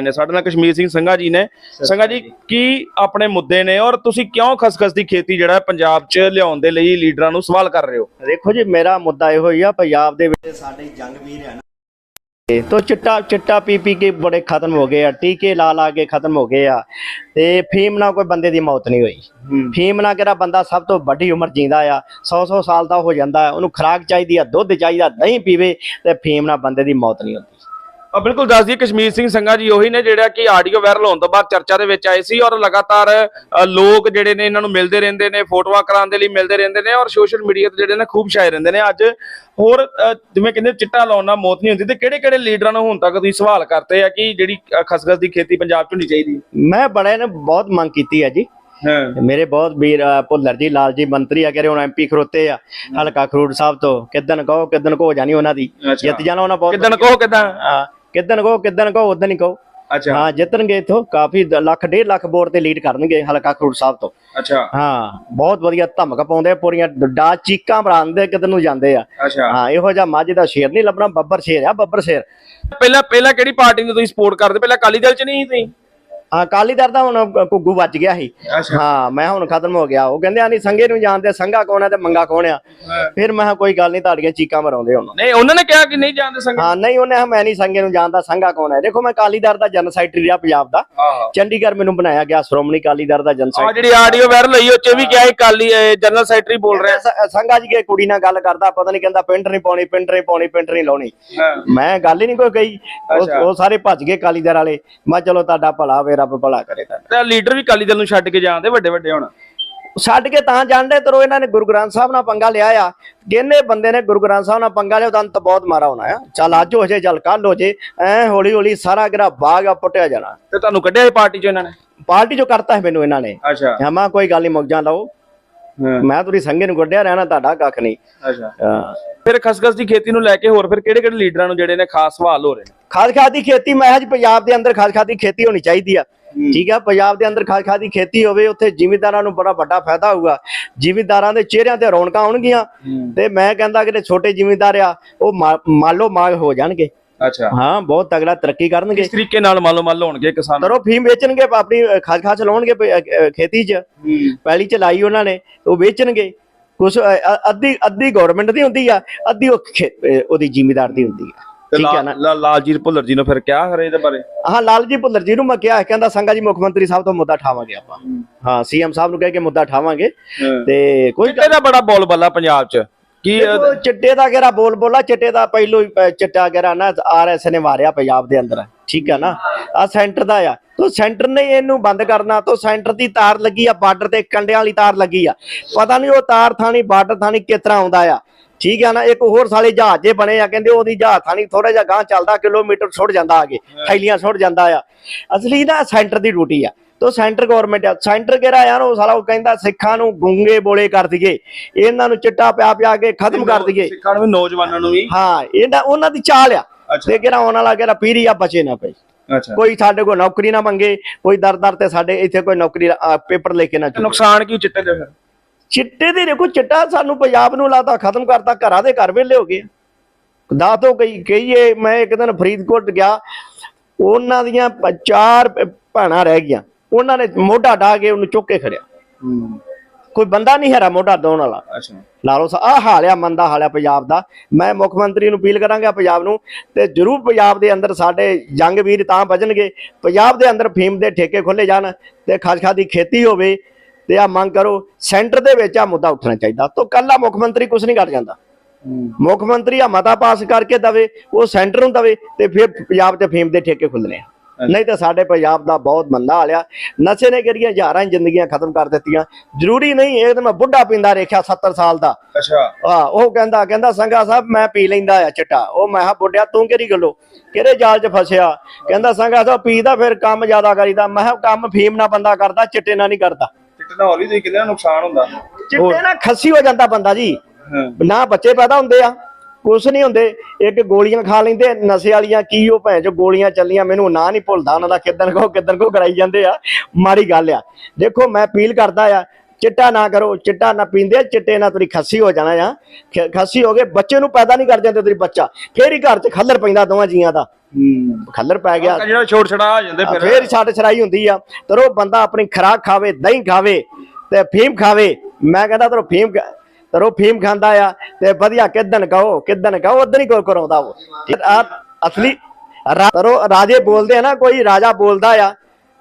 ਨੇ। ਸਾਡੇ ਨਾਲ ਕਸ਼ਮੀਰ ਸਿੰਘ ਸੰਘਾ ਜੀ ਨੇ। ਸੰਘਾ ਜੀ ਕੀ ਆਪਣੇ ਮੁੱਦੇ ਨੇ ਔਰ ਤੁਸੀਂ ਕਿਉਂ ਖਸਖਸ ਦੀ ਖੇਤੀ ਜਿਹੜਾ ਪੰਜਾਬ 'ਚ ਲਿਆਉਣ ਦੇ ਲਈ ਲੀਡਰਾਂ ਨੂੰ ਸਵਾਲ ਕਰ ਰਹੇ ਹੋ? ਦੇਖੋ ਜੀ ਮੇਰਾ ਮੁੱਦਾ ਇਹੋ ਹੀ ਆ ਪੰਜਾਬ ਦੇ ਵਿੱਚ ਸਾਡੇ ਜੰਗ ਵੀਰ ਆ ਨਾ। ਤੇ ਚਿੱਟਾ ਚਿੱਟਾ ਪੀ ਪੀ ਕੇ ਬੜੇ ਖਤਮ ਹੋ ਗਏ ਆ ਟੀਕੇ ਲਾ ਲਾ ਕੇ ਖਤਮ ਹੋ ਗਏ ਆ। ਤੇ ਫੀਮ ਨਾਲ ਕੋਈ ਬੰਦੇ ਦੀ ਮੌਤ ਨਹੀਂ ਹੋਈ। ਫੀਮ ਨਾਲ ਕਿਹੜਾ ਬੰਦਾ ਸਭ ਤੋਂ ਵੱਡੀ ਉਮਰ ਜੀਂਦਾ ਆ 100 100 ਸਾਲ ਦਾ ਹੋ ਜਾਂਦਾ ਉਹਨੂੰ ਖੁਰਾਕ ਚਾਹੀਦੀ ਆ ਦੁੱਧ ਚਾਹੀਦਾ ਦਹੀਂ ਪੀਵੇ ਤੇ ਫੀਮ ਨਾਲ ਬੰਦੇ ਦੀ ਮੌਤ ਨਹੀਂ ਹੁੰਦੀ। ਆ ਬਿਲਕੁਲ ਦੱਸ ਦਈਏ ਕਸ਼ਮੀਰ ਸਿੰਘ ਸੰਘਾ ਜੀ ਉਹੀ ਨੇ ਜਿਹੜਾ ਕਿ ਆਡੀਓ ਵਾਇਰਲ ਹੋਣ ਤੋਂ ਬਾਅਦ ਚਰਚਾ ਦੇ ਵਿੱਚ ਆਏ ਸੀ ਔਰ ਲਗਾਤਾਰ ਲੋਕ ਜਿਹੜੇ ਨੇ ਇਹਨਾਂ ਨੂੰ ਮਿਲਦੇ ਰਹਿੰਦੇ ਨੇ ਫੋਟੋਆਂ ਕਰਾਉਣ ਦੇ ਲਈ ਮਿਲਦੇ ਰਹਿੰਦੇ ਨੇ ਔਰ ਸੋਸ਼ਲ ਮੀਡੀਆ ਤੇ ਜਿਹੜੇ ਨੇ ਖੂਬ ਛਾਏ ਰਹਿੰਦੇ ਨੇ। ਅੱਜ ਹੋਰ ਜਿਵੇਂ ਕਹਿੰਦੇ ਚਿੱਟਾ ਲਾਉਣ ਨਾਲ ਮੌਤ ਨਹੀਂ ਹੁੰਦੀ ਤੇ ਕਿਹੜੇ ਕਿਹੜੇ ਲੀਡਰਾਂ ਨੂੰ ਹੁਣ ਤੱਕ ਤੁਸੀਂ ਸਵਾਲ ਕਰਤੇ ਆ ਕਿ ਜਿਹੜੀ ਖਸਖਸ ਦੀ ਖੇਤੀ ਪੰਜਾਬ 'ਚ ਹੋਣੀ ਚਾਹੀਦੀ ਮੈਂ ਬੜੇ ਨੇ ਬਹੁਤ ਮੰਗ ਕੀਤੀ ਹੈ ਜੀ। ਹਾਂ। ਮੇਰੇ ਬਹੁਤ ਵੀਰ ਭੁੱਲਰ ਜੀ ਲਾਲ ਜੀ ਮੰਤਰੀ ਆ ਕਹਿੰਦੇ ਹੁਣ ਐਮਪੀ ਖਰੋਤੇ ਆ ਹਲਕਾ ਖਰੂੜ ਸਾਹਿਬ ਤੋਂ ਕਿਦਨ ਕਹੋ ਕਿਦਨ ਕੋ ਜਾਣੀ ਉਹਨਾਂ ਦੀ। ਜਿੱਤ ਜਾਣਾ ਉਹਨਾਂ ਬਹੁਤ ਕਿਦਨ ਕਹੋ ਕਿਦਾਂ? ਕਿਦਨ ਕਹੋ ਕਿਦਨ ਕਹੋ ਉਦਨ ਹੀ ਕਹੋ। ਅੱਛਾ। ਹਾਂ ਜਿੱਤਣਗੇ ਇਥੋਂ ਕਾਫੀ ਲੱਖ ਡੇਢ ਲੱਖ ਵੋਟ ਤੇ ਲੀਡ ਕਰਨਗੇ ਹਲਕਾ ਖਰੂੜ ਸਾਹਿਬ ਤੋਂ। ਅੱਛਾ। ਹਾਂ ਬਹੁਤ ਵਧੀਆ ਧਮਕ ਪਾਉਂਦੇ ਪੂਰੀਆਂ ਡਾ ਚੀਕਾਂ ਬਰਾਂਦੇ ਕਿਤੇ ਨੂੰ ਜਾਂਦੇ ਆ। ਅੱਛਾ। ਹਾਂ ਇਹੋ ਜਿਹਾ ਮੱਝ ਦਾ ਸ਼ੇਰ ਨਹੀਂ ਲੱਭਣਾ ਬੱਬਰ ਸ਼ੇਰ ਆ ਬੱਬਰ ਸ਼ੇਰ। ਪਹਿਲਾਂ ਪਹਿਲਾਂ ਕਿਹੜੀ ਪਾਰਟੀ ਨੂੰ ਤੁਸੀਂ ਸਪੋਰਟ ਕਰਦੇ? ਪਹਿਲਾਂ ਅਕਾਲੀ ਦਲ 'ਚ ਨਹੀਂ ਸੀ? ਤੁਸੀਂ ਹਾਂ ਕਾਲੀ ਦਰ ਦਾ ਹੁਣ ਕੁੱਗੂ ਵੱਜ ਗਿਆ ਸੀ। ਹਾਂ ਮੈਂ ਹੁਣ ਖਤਮ ਹੋ ਗਿਆ। ਉਹ ਕਹਿੰਦੇ ਆ ਨਹੀਂ ਸੰਗੇ ਨੂੰ ਜਾਣਦੇ ਸੰਗਾ ਕੌਣ ਆ ਤੇ ਮੰਗਾ ਕੌਣ ਆ? ਫਿਰ ਮੈਂ ਕੋਈ ਗੱਲ ਨਹੀਂ ਤੁਹਾਡੀਆਂ ਚੀਕਾਂ ਮਰਾਉਂਦੇ ਹੁਣ ਨਹੀਂ ਉਹਨਾਂ ਨੇ ਕਿਹਾ ਕਿ ਨਹੀਂ ਜਾਣਦੇ ਸੰਗ ਹਾਂ ਨਹੀਂ ਉਹਨੇ ਮੈਂ ਨਹੀਂ ਸੰਗੇ ਨੂੰ ਜਾਣਦਾ ਸੰਗਾ ਕੌਣ ਹੈ ਦੇਖੋ ਮੈਂ ਕਾਲੀ ਦਰ ਦਾ ਜਨ ਸੈਕਟਰੀ ਰਿਹਾ ਪੰਜਾਬ ਦਾ। ਚੰਡੀਗੜ੍ਹ ਮੈਨੂੰ ਬਣਾਇਆ ਗਿਆ ਸ਼੍ਰੋਮਣੀ ਕਾਲੀ ਦਰ ਦਾ ਜਨ ਆ ਸੈਕਟਰੀ ਜਿਹੜੀ ਆਡੀਓ ਵਾਇਰਲ ਹੋਈ ਉਹ 'ਚ ਵੀ ਕਿਹਾ ਸੀ ਕਾਲੀ ਜਨਰਲ ਸੈਕਟਰੀ ਬੋਲ ਰਿਹਾ। ਸੰਗਾ ਜੀ ਕੇ ਕੁੜੀ ਨਾਲ ਗੱਲ ਕਰਦਾ ਪਤਾ ਨਹੀਂ ਕਹਿੰਦਾ ਪਿੰਡ ਨਹੀਂ ਪਾਉਣੀ ਪਿੰਡ ਨਹੀਂ ਪਾਉਣੀ ਪਿੰਡ ਨਹੀਂ ਲਾਉਣੀ। ਮੈਂ ਗੱਲ ਹੀ ਨਹੀਂ ਕੋਈ ਕਹੀ। ਉਹ- ਸਾਰੇ ਭੱਜ ਗਏ ਕਾਲੀ ਦਰ ਵਾਲੇ। ਮੈਂ ਚਲੋ ਤੁਹਾਡਾ ਭਲਾ ਹੋਵੇ ਰੱਬ ਭਲਾ ਕਰੇ ਤੁਹਾਡਾ ਤੇ ਲੀਡਰ ਵੀ ਕਾਲੀ ਦਲ ਨੂੰ ਛੱਡ ਕੇ ਜਾਂਦੇ ਵੱਡੇ ਵੱਡੇ ਹੁਣ। ਛੱਡ ਕੇ ਤਾਂ ਜਾਣਦੇ ਤਰੋ ਇਹਨਾਂ ਨੇ ਗੁਰੂ ਗ੍ਰੰਥ ਸਾਹਿਬ ਨਾਲ ਪੰਗਾ ਲਿਆ ਆ। ਕਿੰਨੇ ਬੰਦੇ ਨੇ ਗੁਰੂ ਗ੍ਰੰਥ ਸਾਹਿਬ ਨਾਲ ਪੰਗਾ ਲਿਆ ਅੰਤ ਬਹੁਤ ਮਾਰਾ ਹੋਣਾ ਆ। ਚੱਲ ਅੱਜ ਹੋ ਜੇ ਚੱਲ ਕੱਲ ਹੋ ਜੇ ਐ ਹੌਲੀ ਹੌਲੀ ਸਾਰਾ ਗਰਾ ਬਾਗ ਆ ਪੁੱਟਿਆ ਜਾਣਾ। ਤੇ ਤੁਹਾਨੂੰ ਕੱਢਿਆ ਪਾਰਟੀ 'ਚ ਇਹਨਾਂ ਨੇ? ਪਾਰਟੀ ਜੋ ਕਰਤਾ ਹੈ ਮੈਨੂੰ ਇਹਨਾਂ ਨੇ। ਅੱਛਾ। ਹਮਾ ਕੋਈ ਗੱਲ ਨਹੀਂ ਮੁੱਕ ਲਾਓ। ਹਾਂ ਮੈਂ ਤੁਸੀਂ ਸੰਗੇ ਨੂੰ ਗੁੱਡਿਆ ਰਹਿਣਾ ਤੁਹਾਡਾ ਕੱਖ ਨਹੀਂ। ਅੱਛਾ। ਫਿਰ ਖਸਖਸ ਦੀ ਖੇਤੀ ਨੂੰ ਲੈ ਕੇ ਹੋਰ ਫਿਰ ਕਿਹੜੇ ਕਿਹੜੇ ਲੀਡਰਾਂ ਨੂੰ ਜਿਹੜੇ ਨੇ ਖਾਸ ਸਵਾਲ ਹੋ ਰਹੇ ਨੇ? ਖਾਦ ਖਾਦ ਦੀ ਖੇਤੀ ਮੈਂ ਕਿਹਾ ਜੀ ਪੰਜਾਬ ਦੇ ਅੰਦਰ ਖਾਦ ਖਾਦ ਦੀ ਖੇਤੀ ਹੋਣੀ ਚਾਹੀਦੀ ਆ। ਠੀਕ ਆ ਪੰਜਾਬ ਦੇ ਅੰਦਰ ਖਾਦ ਖਾਦ ਦੀ ਖੇਤੀ ਹੋਵੇ ਉੱਥੇ ਜ਼ਿਮੀਂਦਾਰਾਂ ਨੂੰ ਬੜਾ ਵੱਡਾ ਫਾਇਦਾ ਹੋਊਗਾ। ਜ਼ਿਮੀਂਦਾਰਾਂ ਦੇ ਚਿਹਰਿਆਂ ਤੇ ਰੌਣਕਾਂ ਆਉਣਗੀਆਂ। ਤੇ ਮੈਂ ਕਹਿੰਦਾ ਕਿ ਛੋਟੇ ਜ਼ਿਮੀਂਦਾਰ ਆ ਉਹ ਮਾਲੋ ਮਾਗ ਹੋ ਜਾਣਗੇ। ਅੱਛਾ। ਹਾਂ ਬਹੁਤ ਤਗੜਾ ਤਰੱਕੀ ਕਰਨਗੇ। ਇਸ ਤਰੀਕੇ ਨਾਲ ਮੰਨ ਮੰਨ ਹੋਣਗੇ ਕਿਸਾਨ? ਤਰੋ ਫੀਮ ਵੇਚਣਗੇ ਆਪਣੀ ਖਾਦ ਖਾਦ ਅ, ਖੇਤੀ 'ਚ। ਪੈਲੀ ਚ ਲਾਈ ਉਹਨਾਂ ਨੇ ਉਹ ਵੇਚਣਗੇ। ਅ, ਅੱਧੀ ਅੱਧੀ ਗਵਰਨਮੈਂਟ ਦੀ ਹੁੰਦੀ ਆ ਅੱਧੀ ਉਹਦੀ ਜ਼ਿਮੀਂਦਾਰ ਦੀ ਹੁੰਦੀ ਆ। ਠੀਕ ਨਾ? ਲਾਲਜੀਤ ਭੁੱਲਰ ਜੀ ਨੂੰ ਫਿਰ ਕਿਹਾ ਹਰੇ ਇਹਦੇ ਬਾਰੇ? ਹਾਂ ਲਾਲ ਜੀ ਭੁੱਲਰ ਜੀ ਨੂੰ ਮੈਂ ਕਿਹਾ ਕਹਿੰਦਾ ਸੰਗਾ ਜੀ ਮੁੱਖ ਮੰਤਰੀ ਸਾਹਿਬ ਤੋਂ ਮੁੱਦਾ ਠਾਵਾਂਗੇ ਆਪਾਂ। ਹਾਂ। ਸੀਐਮ ਸਾਹਿਬ ਨੂੰ ਕਹਿ ਕੇ ਮੁੱਦਾ ਠਾਵਾਂਗੇ। ਤੇ ਕੋਈ ਚਿੱਟੇ ਦਾ ਬੜਾ ਬੋਲ ਬੱਲਾ ਪੰਜਾਬ 'ਚ? ਕੀ ਦੇਖੋ, ਚਿੱਟੇ ਦਾ ਕਿਹੜਾ ਬੋਲ ਬੋਲਾ ਚਿੱਟੇ ਦਾ ਪਹਿਲੋ ਹੀ ਅ, ਚਿੱਟਾ ਕਿਹੜਾ ਨਾ ਆਰਐਸ ਨੇ ਮਾਰਿਆ ਪੰਜਾਬ ਦੇ ਅੰਦਰ। ਠੀਕ ਹੈ ਨਾ? ਆ ਸੈਂਟਰ ਦਾ ਆ। ਤੋ ਸੈਂਟਰ ਨੇ ਇਹਨੂੰ ਬੰਦ ਕਰਨਾ ਤੋ ਸੈਂਟਰ ਦੀ ਤਾਰ ਲੱਗੀ ਆ ਬਾਰਡਰ ਤੇ ਕੰਡਿਆਂ ਵਾਲੀ ਤਾਰ ਲੱਗੀ ਆ। ਪਤਾ ਨਹੀਂ ਉਹ ਤਾਰ ਥਾਣੀ ਬਾਰਡਰ ਥਾਣੀ ਕਿਸ ਤਰ੍ਹਾਂ ਆਉਂਦਾ ਆ। ਠੀਕ ਆ ਨਾ? ਇੱਕ ਹੋਰ ਸਾਲੇ ਜਹਾਜ਼ ਜੇ ਬਣੇ ਆ ਕਹਿੰਦੇ ਉਹਦੀ ਜਹਾਜ਼ ਥਾਣੀ ਥੋੜਾ ਜਿਹਾ ਗਾਂ ਚੱਲਦਾ ਕਿਲੋਮੀਟਰ ਛੁੱਟ ਜਾਂਦਾ ਆਗੇ ਥੈਲੀਆਂ ਛੁੱਟ ਜਾਂਦਾ ਆ। ਅਸਲੀ ਨਾ ਸੈਂਟਰ ਦੀ ਡਿਊਟੀ ਆ। ਤੋ ਸੈਂਟਰ ਗਵਰਨਮੈਂਟ ਆ। ਸੈਂਟਰ ਕਿਹੜਾ ਯਾਰ? ਉਹ ਸਾਲਾ ਉਹ ਕਹਿੰਦਾ ਸਿੱਖਾਂ ਨੂੰ ਗੁੰਗੇ ਬੋਲੇ ਕਰ ਦਈਏ। ਇਹਨਾਂ ਨੂੰ ਚਿੱਟਾ ਪਿਆ ਪਿਆ ਕੇ ਖਤਮ ਕਰ ਦਈਏ। ਸਿੱਖਾਂ ਨੂੰ ਨੌਜਵਾਨਾਂ ਨੂੰ ਵੀ? ਹਾਂ ਇਹਦਾ ਉਹਨਾਂ ਦੀ ਚਾਲ ਆ। ਤੇ ਕਿਹੜਾ ਆਉਣ ਵਾਲਾ ਕਿਹੜਾ ਪੀਰੀ ਆ ਬਚੇ ਨਾ ਪਈ ਅੱਛਾ। ਕੋਈ ਸਾਡੇ ਕੋਲ ਨੌਕਰੀ ਨਾ ਮੰਗੇ ਕੋਈ ਦਰ ਦਰ ਤੇ ਸਾਡੇ ਇੱਥੇ ਕੋਈ ਨੌਕਰੀ ਪੇਪਰ ਲੈ ਕੇ ਨਾ ਚੁੱਕੇ। ਨੁਕਸਾਨ ਕੀ ਚਿੱਟੇ ਦੇ ਫਿਰ? ਚਿੱਟੇ ਦੇ ਦੇਖੋ ਚਿੱਟਾ ਸਾਨੂੰ ਪੰਜਾਬ ਨੂੰ ਲਾਤਾ ਖਤਮ ਕਰਤਾ ਘਰਾਂ ਦੇ ਘਰ ਵੇਲੇ ਹੋ ਗਏ। ਦਾ ਤੋਂ ਕਈ ਕਹੀਏ ਮੈਂ ਇੱਕ ਦਿਨ ਫਰੀਦਕੋਟ ਗਿਆ। ਉਹਨਾਂ ਦੀਆਂ ਚਾਰ ਭੈਣਾਂ ਰਹਿ ਗਈਆਂ। ਉਹਨਾਂ ਨੇ ਮੋਢਾ ਢਾ ਕੇ ਉਹਨੂੰ ਚੁੱਕ ਕੇ ਖੜਿਆ। ਕੋਈ ਬੰਦਾ ਨਹੀਂ ਹੈਰਾ ਮੋਢਾ ਦੋਣ ਵਾਲਾ। ਅੱਛਾ। ਲਾ ਲਓ ਆ ਹਾਲਿਆ ਮੰਦਾ ਹਾਲਿਆ ਪੰਜਾਬ ਦਾ। ਮੈਂ ਮੁੱਖ ਮੰਤਰੀ ਨੂੰ ਅਪੀਲ ਕਰਾਂਗਾ ਪੰਜਾਬ ਨੂੰ ਤੇ ਜਰੂਰ ਪੰਜਾਬ ਦੇ ਅੰਦਰ ਸਾਡੇ ਜੰਗ ਵੀਰ ਤਾਂ ਬਚਣਗੇ ਪੰਜਾਬ ਦੇ ਅੰਦਰ ਫੀਮ ਦੇ ਠੇਕੇ ਖੋਲੇ ਜਾਣ ਤੇ ਖਾਸਖਾ ਦੀ ਖੇਤੀ ਹੋਵੇ ਤੇ ਆ ਮੰਗ ਕਰੋ ਸੈਂਟਰ ਦੇ ਵਿੱਚ ਆ ਮੁੱਦਾ ਉੱਠਣਾ ਚਾਹੀਦਾ। ਤੋਂ ਕੱਲਾ ਮੁੱਖ ਮੰਤਰੀ ਕੁਝ ਨਹੀਂ ਕਰ ਜਾਂਦਾ। ਮੁੱਖ ਮੰਤਰੀ ਆ ਮਤਾ ਪਾਸ ਕਰਕੇ ਦਵੇ ਉਹ ਸੈਂਟਰ ਨੂੰ ਦਵੇ ਤੇ ਫਿਰ ਪੰਜਾਬ ਤੇ ਫੀਮ ਦੇ ਠੇਕੇ ਖੁੱਲਣੇ ਆ। ਨਹੀਂ ਤਾਂ ਸਾਡੇ ਪੰਜਾਬ ਦਾ ਬਹੁਤ ਮੰਦਾ ਹਾਲਿਆ ਨਸ਼ੇ ਨੇ ਕਿਹੜੀਆਂ ਹਜ਼ਾਰਾਂ ਜ਼ਿੰਦਗੀਆਂ ਖਤਮ ਕਰ ਦਿੱਤੀਆਂ। ਜ਼ਰੂਰੀ ਨਹੀਂ ਇਹ ਤਾਂ ਮੈਂ ਬੁੱਢਾ ਪੀਂਦਾ ਦੇਖਿਆ 70 ਸਾਲ ਦਾ। ਅੱਛਾ। ਆ ਉਹ ਕਹਿੰਦਾ ਕਹਿੰਦਾ ਸੰਗਾ ਸਾਹਿਬ ਮੈਂ ਪੀ ਲੈਂਦਾ ਆ ਚਿੱਟਾ। ਉਹ ਮੈਂ ਕਿਹਾ ਬੁੱਢਿਆ ਤੂੰ ਕਿਹੜੀ ਗੱਲੋਂ? ਕਿਹੜੇ ਜਾਲ 'ਚ ਫਸਿਆ? ਕਹਿੰਦਾ ਸੰਗਾ ਸਾਹਿਬ ਪੀਦਾ ਫਿਰ ਕੰਮ ਜ਼ਿਆਦਾ ਕਰੀਦਾ। ਮੈਂ ਕਿਹਾ ਕੰਮ ਫੀਮ ਨਾਲ ਬੰਦਾ ਕਰਦਾ ਚਿੱਟੇ ਨਾਲ ਨਹੀਂ ਕਰਦਾ। ਚਿੱਟੇ ਨਾਲ ਹੌਲੀ ਤੁਸੀਂ ਕਿੰਨਾ ਨੁਕਸਾਨ ਹੁੰਦਾ। ਚਿੱਟੇ ਨਾਲ ਖੱਸੀ ਹੋ ਜਾਂਦਾ ਬੰਦਾ ਜੀ। ਹਾਂ। ਨਾ ਬੱਚੇ ਪੈਦਾ ਹੁੰਦੇ ਆ। ਕੁਛ ਨਹੀਂ ਹੁੰਦੇ ਇੱਕ ਗੋਲੀਆਂ ਖਾ ਲੈਂਦੇ ਨਸ਼ੇ ਵਾਲੀਆਂ ਕੀ ਉਹ ਭੈਣ ਜੋ ਗੋਲੀਆਂ ਚੱਲੀਆਂ ਮੈਨੂੰ ਨਾਂ ਨਹੀਂ ਭੁੱਲਦਾ ਉਹਨਾਂ ਦਾ ਕਿਦਨ ਕੋ ਕਿਦਨ ਕੋ ਕਰਾਈ ਜਾਂਦੇ ਆ ਮਾੜੀ ਗੱਲ ਆ। ਦੇਖੋ ਮੈਂ ਅਪੀਲ ਕਰਦਾ ਆ ਚਿੱਟਾ ਨਾ ਕਰੋ ਚਿੱਟਾ ਨਾ ਪੀਂਦੇ ਚਿੱਟੇ ਨਾਲ ਤੇਰੀ ਖੱਸੀ ਹੋ ਜਾਣਾ ਆ। ਖੱਸੀ ਹੋ ਗਏ ਬੱਚੇ ਨੂੰ ਪੈਦਾ ਨਹੀਂ ਕਰ ਜਾਂਦੇ ਤੇਰੀ ਬੱਚਾ ਫੇਰ ਹੀ ਘਰ 'ਚ ਖੱਲਰ ਪੈਂਦਾ ਦੋਵਾਂ ਜੀਆਂ ਦਾ। ਖੱਲਰ ਪੈ ਗਿਆ। ਜਿਹੜਾ ਛੋੜ ਛੜਾ ਆ ਜਾਂਦੇ ਫਿਰ। ਫੇਰ ਛੱਡ ਛੜਾਈ ਹੁੰਦੀ ਆ। ਤੇ ਉਹ ਬੰਦਾ ਆਪਣੀ ਖਰਾਕ ਖਾਵੇ ਦਹੀਂ ਖਾਵੇ ਤੇ ਫੀਮ ਖਾਵੇ ਮੈਂ ਕਹਿੰਦਾ ਤਰੋ ਫੀਮ ਖਾ- ਉਹ ਫੀਮ ਖਾਂਦਾ ਆ ਤੇ ਵਧੀਆ ਕਿਦਨ ਕਹੋ ਕਿਦਨ ਕਹੋ ਉਦਨ ਹੀ ਕੋਈ ਕਰਾਉਂਦਾ ਉਹ। ਆ, ਅਸਲੀ ਤਰੋ ਰਾਜੇ ਬੋਲਦੇ ਆ ਨਾ, ਕੋਈ ਰਾਜਾ ਬੋਲਦਾ ਆ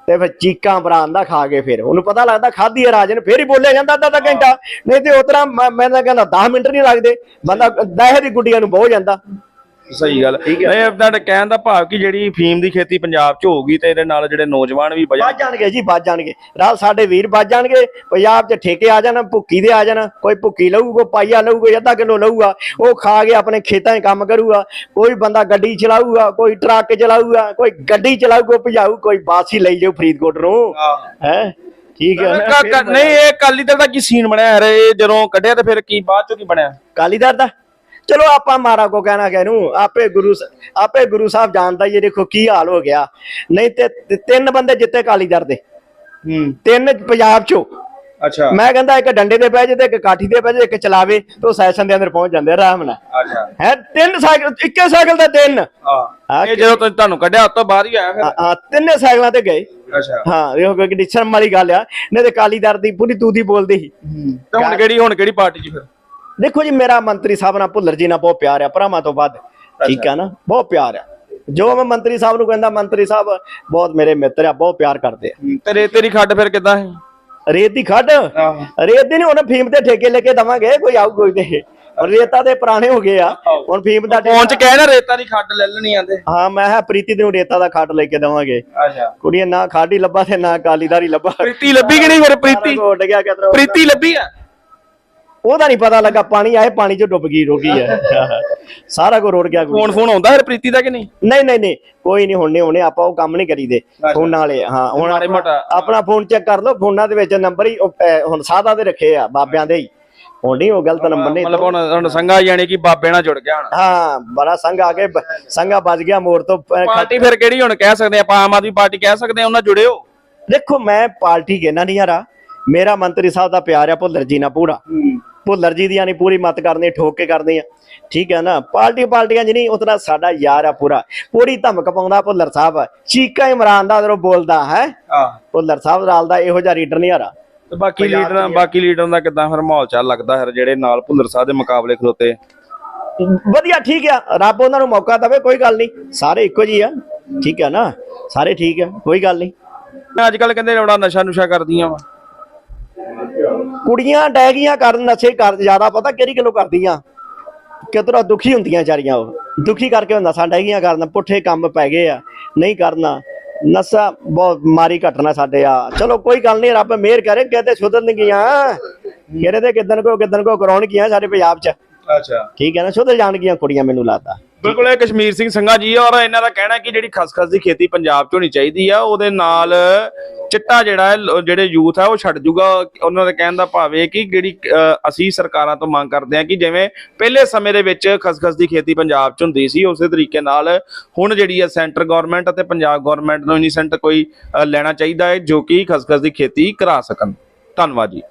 ਤੇ ਫਿਰ ਚੀਕਾਂ ਬਰਾਂਦਾ ਖਾ ਕੇ ਫਿਰ। ਉਹਨੂੰ ਪਤਾ ਲੱਗਦਾ ਖਾਧੀ ਹੈ ਰਾਜੇ ਨੇ, ਫੇਰ ਹੀ ਬੋਲਿਆ ਜਾਂਦਾ ਅੱਧਾ ਅੱਧਾ ਘੰਟਾ। ਨਹੀਂ ਤੇ ਉਤਰਾ ਮੈਂ ਤਾਂ ਕਹਿੰਦਾ 10 ਮਿੰਟ ਨਹੀਂ ਲੱਗਦੇ। ਬੰਦਾ ਦਹਿ ਦੀ ਗੁੱਡੀਆਂ ਨੂੰ ਬਹੁ ਜਾਂਦਾ। ਸਹੀ ਗੱਲ। ਠੀਕ ਹੈ। ਨਹੀਂ ਤੁਹਾਡੇ ਕਹਿਣ ਦਾ ਭਾਵ ਕਿ ਜਿਹੜੀ ਫੀਮ ਦੀ ਖੇਤੀ ਪੰਜਾਬ 'ਚ ਹੋਊਗੀ ਤੇ ਇਹਦੇ ਨਾਲ ਜਿਹੜੇ ਨੌਜਵਾਨ ਵੀ ਵੱਜ ਜਾਣਗੇ ਜੀ ਵੱਜ ਜਾਣਗੇ। ਰਾਲ ਸਾਡੇ ਵੀਰ ਵੱਜ ਜਾਣਗੇ ਪੰਜਾਬ 'ਚ ਠੇਕੇ ਆ ਜਾਣ ਭੁੱਕੀ ਦੇ ਆ ਜਾਣ ਕੋਈ ਭੁੱਕੀ ਲਊ ਕੋਈ ਪਾਈਆ ਲਊ ਕੋਈ ਅੱਧਾ ਕਿਲੋ ਲਊਗਾ ਉਹ ਖਾ ਕੇ ਆਪਣੇ ਖੇਤਾਂ 'ਚ ਕੰਮ ਕਰੂਗਾ ਕੋਈ ਬੰਦਾ ਗੱਡੀ ਚਲਾਊਗਾ ਕੋਈ ਟਰੱਕ ਚਲਾਊਗਾ ਕੋਈ ਗੱਡੀ ਚਲਾਊ ਕੋਈ ਭਜਾਊ ਕੋਈ ਬਾਸੀ ਲਈ ਜਾਊ ਫਰੀਦਕੋਟ ਨੂੰ। ਹੈ? ਠੀਕ ਹੈ। ਨਹੀਂ ਇਹ ਕਾਲੀ ਦਲ ਦਾ ਕੀ ਸੀਨ ਬਣਿਆ ਯਾਰ? ਇਹ ਜਦੋਂ ਕੱਢਿਆ ਤੇ ਫਿਰ ਕੀ ਬਾਅਦ ਚੋਂ ਕੀ ਬਣਿਆ? ਕਾਲੀਦਾਰ ਦਾ? ਚਲੋ ਆਪਾਂ ਮਾਰਾ ਕੋ ਕਹਿਣਾ ਕਹਿਨੂੰ ਆਪੇ ਗੁਰੂ ਆਪੇ ਗੁਰੂ ਸਾਹਿਬ ਜਾਣਦਾ ਹੀ ਇਹ ਦੇਖੋ ਕੀ ਹਾਲ ਹੋ ਗਿਆ। ਨਹੀਂ ਤੇ ਤਿੰਨ ਬੰਦੇ ਜਿੱਤੇ ਕਾਲੀਦਾਰ ਦੇ। ਹੂੰ। ਤਿੰਨ ਪੰਜਾਬ 'ਚੋਂ। ਅੱਛਾ। ਮੈਂ ਕਹਿੰਦਾ ਇੱਕ ਡੰਡੇ ਤੇ ਪੈ ਜੇ ਤੇ ਇੱਕ ਕਾਠੀ ਤੇ ਪੈ ਜੇ ਇੱਕ ਚਲਾਵੇ ਤੇ ਉਹ ਸੈਸ਼ਨ ਦੇ ਅੰਦਰ ਪਹੁੰਚ ਜਾਂਦੇ ਆ ਆਰਾਮ ਨਾਲ। ਅੱਛਾ। ਹੈ ਤਿੰਨ ਸਾਈਕਲ ਇੱਕੇ ਸਾਈਕਲ ਤੇ ਤਿੰਨ। ਹਾਂ। ਇਹ ਜਦੋਂ ਤੁਹਾਨੂੰ ਕੱਢਿਆ ਉਸ ਤੋਂ ਬਾਅਦ ਹੀ ਆਇਆ ਫਿਰ। ਹਾਂ, ਤਿੰਨੇ ਸਾਈਕਲਾਂ ਤੇ ਗਏ। ਅੱਛਾ। ਹਾਂ ਇਹ ਕੋਈ ਕਿੱਡੀ ਸ਼ਰਮ ਵਾਲੀ ਗੱਲ ਆ। ਨਹੀਂ ਤੇ ਕਾਲੀਦਾਰ ਦੀ ਪੂਰੀ ਤੂਤੀ ਬੋਲਦੀ ਸੀ। ਤੇ ਹੁਣ ਕਿਹੜੀ ਹੁਣ ਕਿਹੜੀ ਪਾਰਟੀ 'ਚ ਫਿਰ? ਦੇਖੋ ਜੀ ਮੇਰਾ ਮੰਤਰੀ ਸਾਹਿਬ ਨਾਲ ਭੁੱਲਰ ਜੀ ਨਾਲ ਬਹੁਤ ਪਿਆਰ ਆ ਭਰਾਵਾਂ ਤੋਂ ਵੱਧ। ਠੀਕ ਆ ਨਾ? ਬਹੁਤ ਪਿਆਰ ਆ। ਜੋ ਮੈਂ ਮੰਤਰੀ ਸਾਹਿਬ ਨੂੰ ਕਹਿੰਦਾ ਮੰਤਰੀ ਸਾਹਿਬ ਬਹੁਤ ਮੇਰੇ ਮਿੱਤਰ ਆ ਬਹੁਤ ਪਿਆਰ ਕਰਦੇ ਆ। ਤੇਰੇ ਤੇਰੀ ਖੱਡ ਫਿਰ ਕਿੱਦਾਂ ਹੈ ਰੇਤ ਦੀ ਖੱਡ? ਰੇਤ ਦੀ ਨਹੀਂ ਹੁਣ ਫੀਮ ਤੇ ਠੇਕੇ ਲੈ ਕੇ ਦਵਾਂਗੇ ਕੋਈ ਆਊ ਕੋਈ ਤੇ ਰੇਤਾ ਦੇ ਪੁਰਾਣੇ ਹੋ ਗਏ ਆ। ਹੁਣ ਫੀਮ ਦਾ ਫੋਨ 'ਚ ਕਹਿ ਨਾ ਰੇਤਾ ਦੀ ਖੱਡ ਲੈ ਲੈਣੀ ਆਂਦੇ ਹਾਂ ਮੈਂ ਕਿਹਾ ਪ੍ਰੀਤੀ ਨੂੰ ਰੇਤਾ ਦਾ ਖੱਡ ਲੈ ਕੇ ਦਵਾਂਗੇ। ਅੱਛਾ। ਕੁੜੀਆਂ ਨਾ ਖਾਡੀ ਲੱਭਾ ਤੇ ਨਾ ਕਾਲੀਦਾਰੀ ਲੱਭਾ। ਪ੍ਰੀਤੀ ਲੱਭੀ ਕਿ ਨਹੀਂ ਫਿਰ ਪ੍ਰੀਤੀ? ਪ੍ਰੀਤੀ ਲੱਭੀ ਆ? ਉਹਦਾ ਨਹੀਂ ਪਤਾ ਲੱਗਾ ਪਾਣੀ ਆਏ ਪਾਣੀ ਚ ਡੁੱਬ ਗਈ ਰੋਗੀ ਹੈ। ਸਾਰਾ ਕੁਝ ਰੋੜ ਗਿਆ। ਫੋਨ ਫੋਨ ਆਉਂਦਾ ਫਿਰ ਪ੍ਰੀਤੀ ਦਾ ਕਿ ਨਹੀਂ? ਨਹੀਂ ਨਹੀਂ ਨਹੀਂ ਕੋਈ ਨਹੀਂ ਹੁਣ ਨਹੀਂ ਹੋਣੇ ਆਪਾਂ ਉਹ ਕੰਮ ਨਹੀਂ ਕਰੀਦੇ। ਫੋਨ ਵਾਲੇ ਹਾਂ ਹੁਣ ਆਪਣਾ- ਫੋਨ ਚੈੱਕ ਕਰ ਲਓ ਫੋਨਾਂ ਦੇ ਵਿੱਚ ਨੰਬਰ ਹੀ ਹੁਣ ਸਾਦਾ ਦੇ ਰੱਖੇ ਆ ਬਾਬਿਆਂ ਦੇ ਹੀ। ਹੁਣ ਨਹੀਂ ਉਹ ਗਲਤ ਨੰਬਰ ਨਹੀਂ ਮਤਲਬ ਹੁਣ ਸੰਗਾ ਯਾਨੀ ਕਿ ਬਾਬੇ ਨਾਲ ਜੁੜ ਗਿਆ ਹੁਣ। ਹਾਂ ਬੜਾ ਸੰਗ ਆ ਕੇ ਸੰਗਾ ਵੱਜ ਗਿਆ ਮੋੜ ਤੋਂ ਪਾਰਟੀ ਫਿਰ ਕਿਹੜੀ ਹੁਣ ਕਹਿ ਸਕਦੇ ਆਪਾਂ ਆਮ ਆਦਮੀ ਪਾਰਟੀ ਕਹਿ ਸਕਦੇ ਆ ਉਹਨਾਂ ਜੁੜਿਓ। ਦੇਖੋ ਮੈਂ ਪਾਰਟੀ ਕਹਿਣਾ ਨਹੀਂ ਯਾਰਾ ਮੇਰਾ ਮੰਤਰੀ ਸਾਹਿਬ ਦਾ ਪਿਆਰ ਆ ਭੁੱਲਰ ਜੀ ਨਾਲ ਪੂਰਾ। ਭੁੱਲਰ ਜੀ ਦੀਆਂ ਨਹੀਂ ਪੂਰੀ ਮਤ ਕਰਨੀ ਠੋਕ ਕੇ ਕਰਨੀ ਆ। ਠੀਕ ਹੈ ਨਾ? ਪਾਰਟੀ ਪਾਰਟੀਆਂ ਨਹੀਂ ਉਤਨਾ ਸਾਡਾ ਯਾਰ ਆ ਪੂਰਾ। ਪੂਰੀ ਧਮਕ ਪਾਉਂਦਾ ਭੁੱਲਰ ਸਾਹਿਬ। ਚੀਕਾ ਇਮਰਾਨ ਦਾ ਜਦੋਂ ਬੋਲਦਾ ਹੈ? ਭੁੱਲਰ ਸਾਹਿਬ ਨਾਲ ਦਾ ਇਹੋ ਜਿਹਾ ਰੀਡਰ ਨਹੀਂ ਹਾਰਾ। ਤੇ ਬਾਕੀ ਲੀਡਰਾਂ ਬਾਕੀ ਲੀਡਰਾਂ ਦਾ ਕਿਦਾਂ ਫਿਰ ਮਾਹੌਲ ਚੱਲ ਲੱਗਦਾ ਫਿਰ ਜਿਹੜੇ ਨਾਲ ਭੁੱਲਰ ਸਾਹਿਬ ਦੇ ਮੁਕਾਬਲੇ ਖਲੋਤੇ? ਵਧੀਆ ਠੀਕ ਆ। ਰੱਬ ਉਹਨਾਂ ਨੂੰ ਮੌਕਾ ਦੇਵੇ ਕੋਈ ਗੱਲ ਨਹੀਂ। ਸਾਰੇ ਇੱਕੋ ਜੀ ਆ। ਠੀਕ ਆ ਨਾ? ਸਾਰੇ ਠੀਕ ਆ ਕੋਈ ਗੱਲ ਨਹੀਂ। ਅੱਜ ਕੱਲ ਕਹਿੰਦੇ ਬੜਾ ਨਸ਼ਾ ਨੁਸ਼ਾ ਕਰਦੀਆਂ ਵਾ। ਕੁੜੀਆਂ ਡੈ ਗਈਆਂ ਕਰਨ ਨਸ਼ੇ ਕਰ ਜ਼ਿਆਦਾ ਪਤਾ ਕਿਹੜੀ ਗੱਲੋਂ ਕਰਦੀਆਂ? ਕਿਤਰਾ ਦੁਖੀ ਹੁੰਦੀਆਂ ਚਾਰੀਆਂ ਉਹ। ਦੁਖੀ ਕਰਕੇ ਹੁੰਦਾ ਸਾਡਾ ਗਈਆਂ ਕਰਨ ਪੁੱਠੇ ਕੰਮ ਪੈ ਗਏ ਆ ਨਹੀਂ ਕਰਨਾ। ਨਸ਼ਾ ਬਹੁਤ ਮਾਰੀ ਘਟਨਾ ਸਾਡੇ ਆ। ਚਲੋ ਕੋਈ ਗੱਲ ਨਹੀਂ ਰੱਬ ਮਿਹਰ ਕਰੇ ਕਿਤੇ ਸੁਧਰਨ ਗਈਆਂ। ਕਿਹੜੇ ਤੇ ਕਿਦਨ ਕੋ ਕਿਦਨ ਕੋ ਕਰਾਉਣ ਗਈਆਂ ਸਾਡੇ ਪੰਜਾਬ 'ਚ। ਅੱਛਾ। ਠੀਕ ਹੈ ਨਾ ਸੁਧਰ ਜਾਣਗੀਆਂ ਕੁੜੀਆਂ ਮੈਨੂੰ ਲੱਗਦਾ। ਬਿਲਕੁਲ, ਇਹ ਕਸ਼ਮੀਰ ਸਿੰਘ ਸੰਘਾ ਜੀ ਔਰ ਇਹਨਾਂ ਦਾ ਕਹਿਣਾ ਕਿ ਜਿਹੜੀ ਖਸਖਸ ਦੀ ਖੇਤੀ ਪੰਜਾਬ 'ਚ ਹੋਣੀ ਚਾਹੀਦੀ ਆ, ਉਹਦੇ ਨਾਲ ਚਿੱਟਾ ਜਿਹੜਾ ਹੈ ਜਿਹੜੇ ਯੂਥ ਆ, ਉਹ ਛੱਡ ਜੂਗਾ। ਉਹਨਾਂ ਦੇ ਕਹਿਣ ਦਾ ਭਾਵ ਇਹ ਕਿ ਜਿਹੜੀ ਅਸੀਂ ਸਰਕਾਰਾਂ ਤੋਂ ਮੰਗ ਕਰਦੇ ਹਾਂ ਕਿ ਜਿਵੇਂ ਪਹਿਲੇ ਸਮੇਂ ਦੇ ਵਿੱਚ ਖਸਖਸ ਦੀ ਖੇਤੀ ਪੰਜਾਬ 'ਚ ਹੁੰਦੀ ਸੀ, ਉਸੇ ਤਰੀਕੇ ਨਾਲ ਹੁਣ ਜਿਹੜੀ ਹੈ ਸੈਂਟਰ ਗਵਰਨਮੈਂਟ ਅਤੇ ਪੰਜਾਬ ਗਵਰਨਮੈਂਟ ਨੂੰ ਇਨੀਸੈਂਟ ਕੋਈ ਲੈਣਾ ਚਾਹੀਦਾ ਹੈ, ਜੋ ਕਿ ਖਸਖਸ ਦੀ ਖੇਤੀ ਕਰਾ ਸਕਣ। ਧੰਨਵਾਦ ਜੀ।